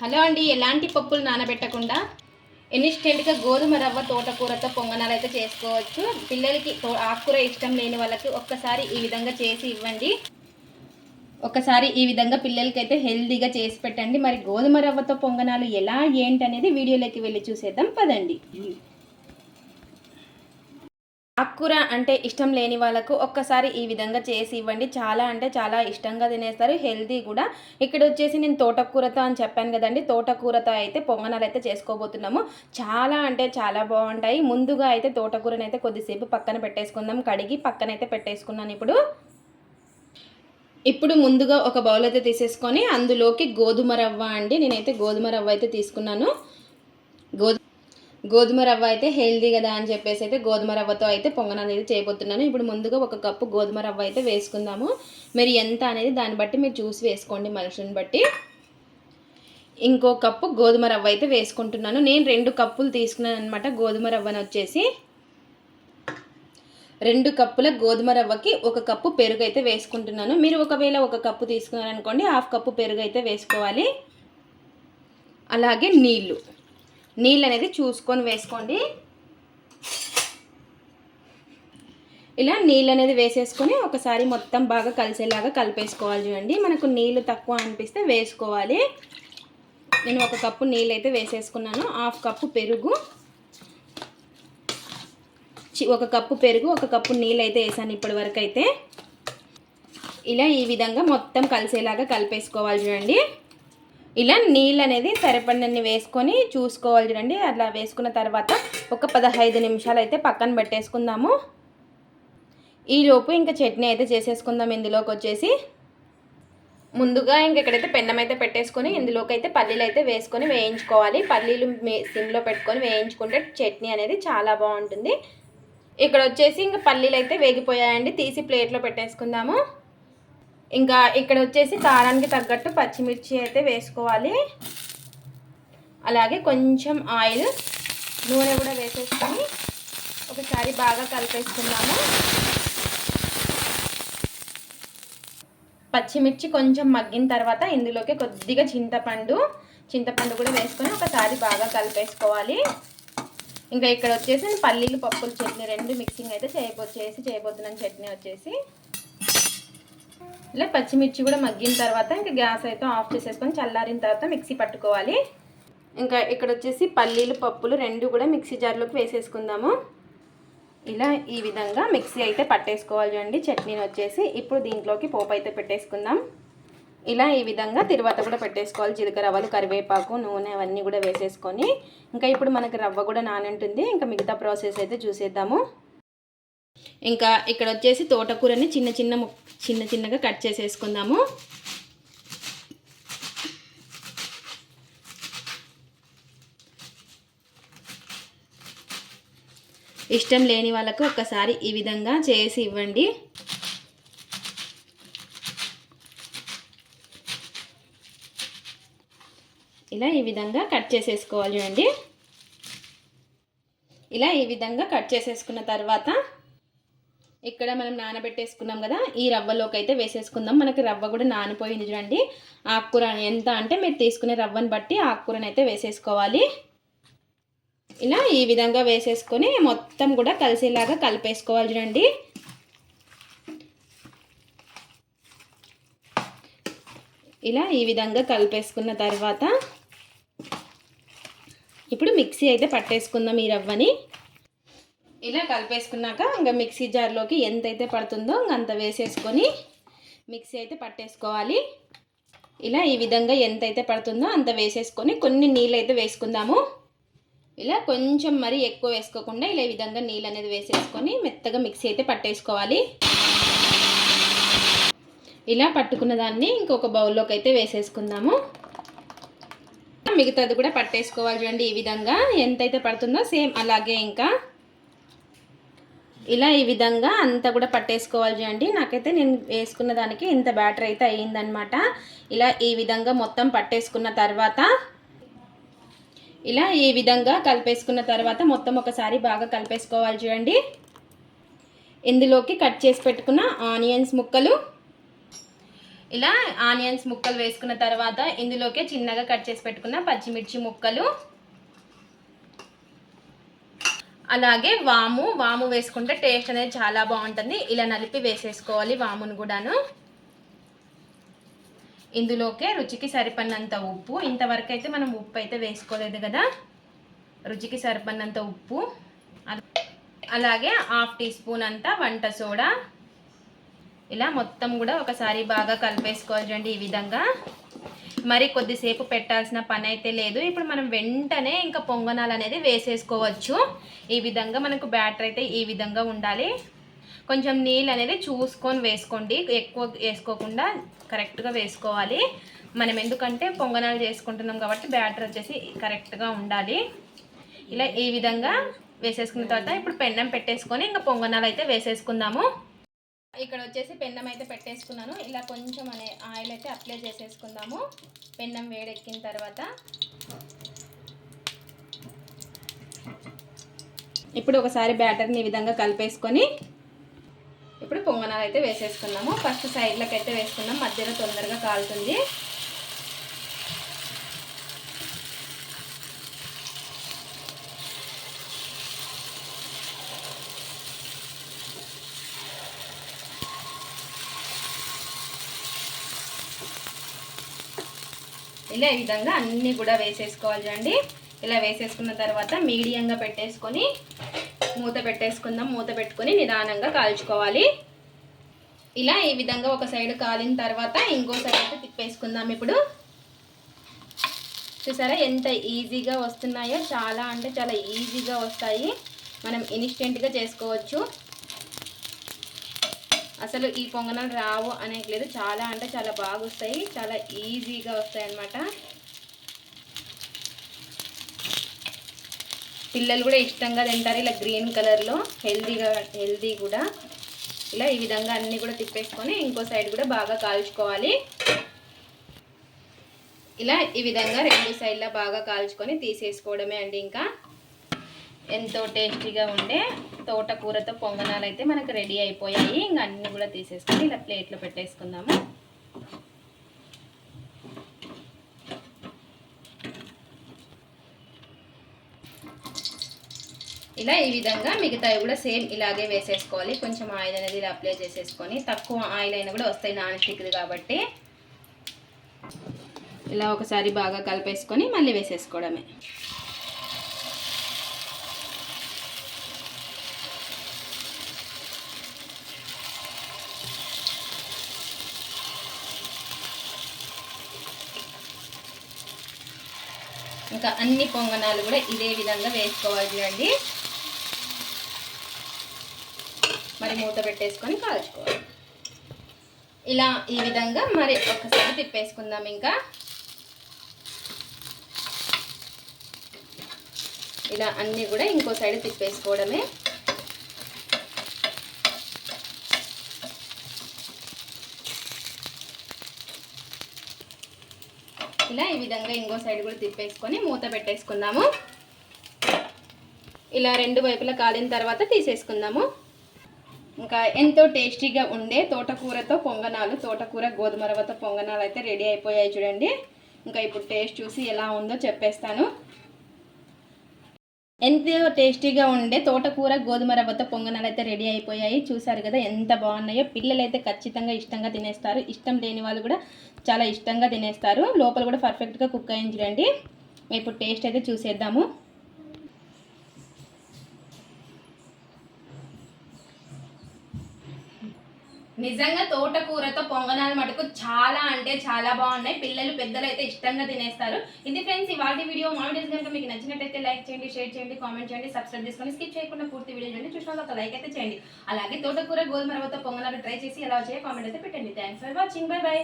Hello అండి ఎలాంటి పప్పులు నానబెట్టకుండా ఇన్స్టెంట్గా గోధుమ రవ్వ తోటకూరతో పొంగనాలు అయితే చేసుకోవచ్చు. పిల్లలకి ఆకుకూర ఇష్టం లేని వాళ్ళకి ఒక్కసారి ఈ విధంగా చేసి ఇవ్వండి. ఒకసారి ఈ విధంగా పిల్లలకి అయితే హెల్దీగా చేసి పెట్టండి. మరి గోధుమ రవ్వతో పొంగనాలు ఎలా ఏంటి అనేది వీడియోలోకి వెళ్ళి చూసేద్దాం. పదండి. ఆకుకూర అంటే ఇష్టం లేని వాళ్ళకు ఒక్కసారి ఈ విధంగా చేసి ఇవ్వండి. చాలా అంటే చాలా ఇష్టంగా తినేస్తారు. హెల్తీ కూడా. ఇక్కడ వచ్చేసి నేను తోటకూరతో అని చెప్పాను కదండి. తోటకూరతో అయితే పొంగనాలు అయితే చేసుకోబోతున్నాము. చాలా అంటే చాలా బాగుంటాయి. ముందుగా అయితే తోటకూరని అయితే కొద్దిసేపు పక్కన పెట్టేసుకుందాం. కడిగి పక్కన అయితే పెట్టేసుకున్నాను ఇప్పుడు. ఇప్పుడు ముందుగా ఒక బౌల్ అయితే తీసేసుకొని అందులోకి గోధుమ రవ్వ అండి. నేనైతే గోధుమ రవ్వ అయితే తీసుకున్నాను. గోధుమ రవ్వ అయితే హెల్దీ కదా అని చెప్పేసి అయితే గోధుమ రవ్వతో అయితే పొంగన అనేది చేయబోతున్నాను. ఇప్పుడు ముందుగా ఒక కప్పు గోధుమ రవ్వ అయితే వేసుకుందాము. మీరు ఎంత అనేది దాన్ని బట్టి మీరు చూసి వేసుకోండి మనుషుని బట్టి. ఇంకో కప్పు గోధుమ రవ్వ అయితే వేసుకుంటున్నాను. నేను రెండు కప్పులు తీసుకున్నాను అనమాట గోధుమ రవ్వను వచ్చేసి. రెండు కప్పుల గోధుమ రవ్వకి ఒక కప్పు పెరుగు అయితే వేసుకుంటున్నాను. మీరు ఒకవేళ ఒక కప్పు తీసుకున్నారనుకోండి హాఫ్ కప్పు పెరుగు అయితే వేసుకోవాలి. అలాగే నీళ్ళు. నీళ్ళు అనేది చూసుకొని వేసుకోండి. ఇలా నీళ్ళు అనేది వేసేసుకొని ఒకసారి మొత్తం బాగా కలిసేలాగా కలిపేసుకోవాలి చూడండి. మనకు నీళ్ళు తక్కువ అనిపిస్తే వేసుకోవాలి. నేను ఒక కప్పు నీళ్ళు అయితే వేసేసుకున్నాను. హాఫ్ కప్పు పెరుగు. చి- ఒక కప్పు పెరుగు ఒక కప్పు నీళ్ళు అయితే వేసాను ఇప్పటి వరకు అయితే ఇలా ఈ విధంగా మొత్తం కలిసేలాగా కలిపేసుకోవాలి చూడండి. ఇలా నీళ్ళు అనేది సరిపడినన్ని వేసుకొని చూసుకోవాలి చూడండి. అట్లా వేసుకున్న తర్వాత ఒక పదహైదు నిమిషాలు అయితే పక్కన పెట్టేసుకుందాము. ఈలోపు ఇంకా చట్నీ అయితే చేసేసుకుందాం ఇందులోకి వచ్చేసి. ముందుగా ఇంక ఇక్కడైతే పెన్నం అయితే పెట్టేసుకొని ఇందులోకి అయితే పల్లీలు అయితే వేసుకొని వేయించుకోవాలి. పల్లీలు సిమ్లో పెట్టుకొని వేయించుకుంటే చట్నీ అనేది చాలా బాగుంటుంది. ఇక్కడ వచ్చేసి ఇంకా పల్లీలు అయితే వేగిపోయాయండి. తీసి ప్లేట్లో పెట్టేసుకుందాము. ఇంకా ఇక్కడ వచ్చేసి కారానికి తగ్గట్టు పచ్చిమిర్చి అయితే వేసుకోవాలి. అలాగే కొంచెం ఆయిల్ నూనె కూడా వేసేసుకొని ఒకసారి బాగా కలిపేసుకున్నాము పచ్చిమిర్చి కొంచెం మగ్గిన తర్వాత ఇందులోకి కొద్దిగా చింతపండు చింతపండు కూడా వేసుకొని ఒకసారి బాగా కలిపేసుకోవాలి. ఇంకా ఇక్కడ వచ్చేసి పల్లీలు పప్పుల చట్నీ రెండు మిక్సింగ్ అయితే చేయబో చేసి చేయబోతున్నాను చట్నీ వచ్చేసి. ఇలా పచ్చిమిర్చి కూడా మగ్గిన తర్వాత ఇంకా గ్యాస్ అయితే ఆఫ్ చేసేసుకొని చల్లారిన తర్వాత మిక్సీ పట్టుకోవాలి. ఇంకా ఇక్కడ వచ్చేసి పల్లీలు పప్పులు రెండు కూడా మిక్సీ జార్లోకి వేసేసుకుందాము. ఇలా ఈ విధంగా మిక్సీ అయితే పట్టేసుకోవాలి చూడండి. చట్నీని వచ్చేసి ఇప్పుడు దీంట్లోకి పోపు అయితే పెట్టేసుకుందాం. ఇలా ఈ విధంగా తిరువాత కూడా పెట్టేసుకోవాలి. జీలకర్ర రవ్వలు కరివేపాకు నూనె అవన్నీ కూడా వేసేసుకొని. ఇంకా ఇప్పుడు మనకి రవ్వ కూడా నానంటుంది. ఇంకా మిగతా ప్రాసెస్ అయితే చూసేద్దాము. ఇంకా ఇక్కడ వచ్చేసి తోటకూరని చిన్న చిన్న చిన్న చిన్నగా కట్ చేసేసుకుందాము. ఇష్టం లేని వాళ్ళకు ఒక్కసారి ఈ విధంగా చేసి ఇవ్వండి. ఇలా ఈ విధంగా కట్ చేసేసుకోవాలి చూడండి ఇలా ఈ విధంగా కట్ చేసేసుకున్న తర్వాత ఇక్కడ మనం నానబెట్టేసుకున్నాం కదా ఈ రవ్వలోకి అయితే వేసేసుకుందాం. మనకి రవ్వ కూడా నానిపోయింది చూడండి. ఆకుకూర ఎంత అంటే మీరు తీసుకునే రవ్వని బట్టి ఆకుకూరని అయితే వేసేసుకోవాలి. ఇలా ఈ విధంగా వేసేసుకొని మొత్తం కూడా కలిసేలాగా కలిపేసుకోవాలి చూడండి. ఇలా ఈ విధంగా కలిపేసుకున్న తర్వాత ఇప్పుడు మిక్సీ అయితే పట్టేసుకుందాం ఈ రవ్వని. ఇలా కలిపేసుకున్నాక ఇంకా మిక్సీ జార్లోకి ఎంతైతే పడుతుందో ఇంక అంత వేసేసుకొని మిక్సీ అయితే పట్టేసుకోవాలి. ఇలా ఈ విధంగా ఎంతైతే పడుతుందో అంత వేసేసుకొని కొన్ని నీళ్ళు అయితే వేసుకుందాము. ఇలా కొంచెం మరీ ఎక్కువ వేసుకోకుండా ఇలా ఈ విధంగా నీళ్ళు అనేది వేసేసుకొని మెత్తగా మిక్సీ అయితే పట్టేసుకోవాలి. ఇలా పట్టుకున్న దాన్ని ఇంకొక బౌల్లోకి అయితే వేసేసుకుందాము. మిగతాది కూడా పట్టేసుకోవాలి చూడండి ఈ విధంగా. ఎంతైతే పడుతుందో సేమ్ అలాగే ఇంకా. ఇలా ఈ విధంగా అంతా కూడా పట్టేసుకోవాలి చూడండి నాకైతే నేను వేసుకున్న దానికి ఇంత బ్యాటర్ అయితే అయ్యిందనమాట ఇలా ఈ విధంగా మొత్తం పట్టేసుకున్న తర్వాత ఇలా ఈ విధంగా కలిపేసుకున్న తర్వాత మొత్తం ఒకసారి బాగా కలిపేసుకోవాలి చూడండి. ఇందులోకి కట్ చేసి పెట్టుకున్న ఆనియన్స్ ముక్కలు. ఇలా ఆనియన్స్ ముక్కలు వేసుకున్న తర్వాత ఇందులోకే చిన్నగా కట్ చేసి పెట్టుకున్న పచ్చిమిర్చి ముక్కలు. అలాగే వాము వాము వేసుకుంటే టేస్ట్ అనేది చాలా బాగుంటుంది. ఇలా నలిపి వేసేసుకోవాలి వామును కూడాను. ఇందులోకే రుచికి సరిపడినంత ఉప్పు. ఇంతవరకు అయితే మనం ఉప్పు అయితే వేసుకోలేదు కదా. రుచికి సరిపడినంత ఉప్పు. అలాగే హాఫ్ టీ స్పూన్ అంతా వంట సోడా. ఇలా మొత్తం కూడా ఒకసారి బాగా కలిపేసుకోవాలి చూడండి ఈ విధంగా. మరి కొద్దిసేపు పెట్టాల్సిన పని అయితే లేదు. ఇప్పుడు మనం వెంటనే ఇంకా పొంగనాలు అనేది వేసేసుకోవచ్చు. ఈ విధంగా మనకు బ్యాటర్ అయితే ఈ విధంగా ఉండాలి. కొంచెం నీళ్ళు అనేది చూసుకొని వేసుకోండి. ఎక్కువ వేసుకోకుండా కరెక్ట్గా వేసుకోవాలి. మనం ఎందుకంటే పొంగనాలు చేసుకుంటున్నాం కాబట్టి బ్యాటర్ వచ్చేసి కరెక్ట్గా ఉండాలి. ఇలా ఈ విధంగా వేసేసుకున్న తర్వాత ఇప్పుడు పెన్నం పెట్టేసుకొని ఇంకా పొంగనాలు అయితే వేసేసుకుందాము. ఇక్కడ వచ్చేసి పెన్నం అయితే పెట్టేసుకున్నాను. ఇలా కొంచెం అనే ఆయిల్ అయితే అప్లై చేసేసుకుందాము. పెన్నం వేడెక్కిన తర్వాత. ఇప్పుడు ఒకసారి బ్యాటర్ని ఈ విధంగా కలిపేసుకొని ఇప్పుడు పొంగనాలు అయితే వేసేసుకున్నాము. ఫస్ట్ సైడ్లకు అయితే వేసుకున్నాం. మధ్యలో తొందరగా కాలుతుంది. ఇలా ఈ విధంగా అన్నీ కూడా వేసేసుకోవాలి చూడండి. ఇలా వేసేసుకున్న తర్వాత మీడియంగా పెట్టేసుకొని మూత పెట్టేసుకుందాం. మూత పెట్టుకొని నిదానంగా కాల్చుకోవాలి. ఇలా ఈ విధంగా ఒక సైడ్ కాలిన తర్వాత ఇంకో సైడ్ అయితే తిప్పేసుకుందాం ఇప్పుడు. చూసారా ఎంత ఈజీగా వస్తున్నాయో చాలా అంటే చాలా ఈజీగా వస్తాయి. మనం ఇన్స్టెంట్గా చేసుకోవచ్చు. అసలు ఈ పొంగనాలు రావు అనేది లేదు. చాలా అంటే చాలా బాగా వస్తాయి చాలా ఈజీగా వస్తాయి అన్నమాట పిల్లలు కూడా ఇష్టంగా తింటారు ఇలా గ్రీన్ కలర్లో. హెల్దీగా హెల్దీ కూడా. ఇలా ఈ విధంగా అన్నీ కూడా తిప్పేసుకొని ఇంకో సైడ్ కూడా బాగా కాల్చుకోవాలి. ఇలా ఈ విధంగా రెండు సైడ్లా బాగా కాల్చుకొని తీసేసుకోవడమే అండి ఇంకా. ఎంతో టేస్టీగా ఉండే తోటకూరతో పొంగనాలు అయితే మనకు రెడీ అయిపోయాయి. ఇంక అన్నీ కూడా తీసేసుకొని ఇలా ప్లేట్లో పెట్టేసుకుందాము. ఇలా ఈ విధంగా మిగతావి కూడా సేమ్ ఇలాగే వేసేసుకోవాలి. కొంచెం ఆయిల్ అనేది ఇలా అప్లై చేసేసుకొని తక్కువ ఆయిల్ అయినా కూడా వస్తాయి నాన్ స్టిక్ది కాబట్టి. ఇలా ఒకసారి బాగా కలిపేసుకొని మళ్ళీ వేసేసుకోవడమే. ఇంకా అన్ని పొంగనాలు కూడా ఇదే విధంగా వేసుకోవాలి అండి. మరి మూత పెట్టేసుకొని కాల్చుకోవాలి. ఇలా ఈ విధంగా మరి ఒకసారి తిప్పేసుకుందాం ఇంకా. ఇలా అన్నీ కూడా ఇంకో సైడ్ తిప్పేసుకోవడమే. ఇలా ఈ విధంగా ఇంకో సైడ్ కూడా తిప్పేసుకొని మూత పెట్టేసుకుందాము. ఇలా రెండు వైపులా కాలిన తర్వాత తీసేసుకుందాము. ఇంకా ఎంతో టేస్టీగా ఉండే తోటకూరతో పొంగనాలు తోటకూర గోధుమ రవ్వతో పొంగనాలు అయితే రెడీ అయిపోయాయి చూడండి. ఇంకా ఇప్పుడు టేస్ట్ చూసి ఎలా ఉందో చెప్పేస్తాను. ఎంతో టేస్టీగా ఉండే తోటకూర గోధుమ రవ్వతో పొంగనాలు అయితే రెడీ అయిపోయాయి. చూసారు కదా ఎంత బాగున్నాయో. పిల్లలు అయితే ఖచ్చితంగా ఇష్టంగా తినేస్తారు. ఇష్టం లేని వాళ్ళు కూడా చాలా ఇష్టంగా తినేస్తారు. లోపల కూడా పర్ఫెక్ట్గా కుక్ అయింది చూడండి. ఇప్పుడు టేస్ట్ అయితే చూసేద్దాము. నిజంగా తోటకూరతో పొంగనాలు మటుకు చాలా అంటే చాలా బాగున్నాయి. పిల్లలు పెద్దలు అయితే ఇష్టంగా తినేస్తారు. ఇది ఫ్రెండ్స్ ఇవాళ వీడియో మా కనుక మీకు నచ్చినట్టయితే లైక్ చేయండి షేర్ చేయండి కామెంట్ చేయండి సబ్స్క్రైబ్ చేసుకొని స్కిప్ చేయకుండా పూర్తి వీడియో చూడండి. చూసిన ఒక లైక్ అయితే చేయండి. అలాగే తోటకూర గోధుమ రవ్వతో పొంగనాలు ట్రై చేసి ఎలా వచ్చాయో కామెంట్ అయితే పెట్టండి. Thanks for watching bye bye